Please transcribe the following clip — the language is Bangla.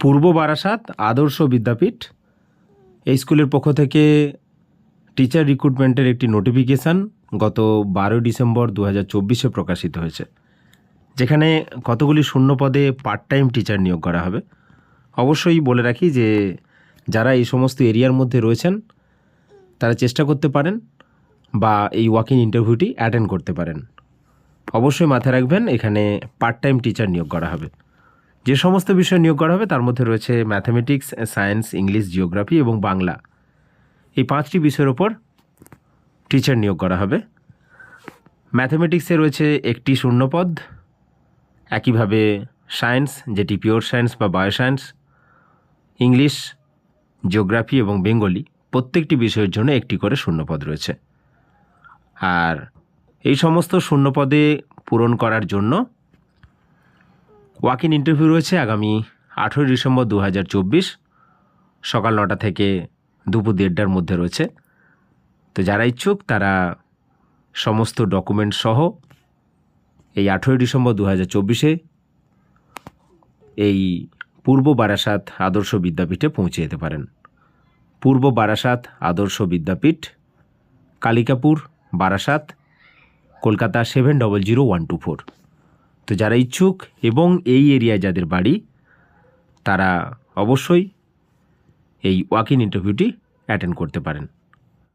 পূর্ব বারাসাত আদর্শ বিদ্যাপীঠ। এই স্কুলের পক্ষ থেকে টিচার রিক্রুটমেন্টের একটি নোটিফিকেশান গত বারোই ডিসেম্বর দু হাজার চব্বিশে প্রকাশিত হয়েছে, যেখানে কতগুলি শূন্য পদে পার্ট টাইম টিচার নিয়োগ করা হবে। অবশ্যই বলে রাখি যে, যারা এই সমস্ত এরিয়ার মধ্যে রয়েছেন, তারা চেষ্টা করতে পারেন বা এই ওয়াকিং ইন্টারভিউটি অ্যাটেন্ড করতে পারেন। অবশ্যই মাথায় রাখবেন, এখানে পার্ট টাইম টিচার নিয়োগ করা হবে। যে সমস্ত বিষয় নিয়োগ করা হবে, তার মধ্যে রয়েছে ম্যাথামেটিক্স সায়েন্স ইংলিশ জিওগ্রাফি এবং বাংলা। এই পাঁচটি বিষয়ের ওপর টিচার নিয়োগ করা হবে। ম্যাথামেটিক্সে রয়েছে একটি শূন্যপদ, একইভাবে সায়েন্স যেটি পিওর সায়েন্স বা বায়ো সায়েন্স ইংলিশ জিওগ্রাফি এবং বেঙ্গলি প্রত্যেকটি বিষয়ের জন্য একটি করে শূন্যপদ রয়েছে। আর এই সমস্ত শূন্যপদে পূরণ করার জন্য ওয়াক ইন ইন্টারভিউ রয়েছে আগামী আঠেরোই ডিসেম্বর দু হাজার চব্বিশ সকাল নটা থেকে দুপুর দেড়টার মধ্যে রয়েছে। তো যারা ইচ্ছুক, তারা সমস্ত ডকুমেন্ট সহ এই আঠেরোই ডিসেম্বর দু হাজার চব্বিশে এই পূর্ব বারাসাত আদর্শ বিদ্যাপীঠে পৌঁছে যেতে পারেন। পূর্ব Barasat Adarsha Vidyapith, Kalikapur, Barasat, Kolkata seven double zero one two four. তো যারা ইচ্ছুক এবং এই এরিয়ায় যাদের বাড়ি, তারা অবশ্যই এই ওয়াক ইন ইন্টারভিউটি অ্যাটেন্ড করতে পারেন।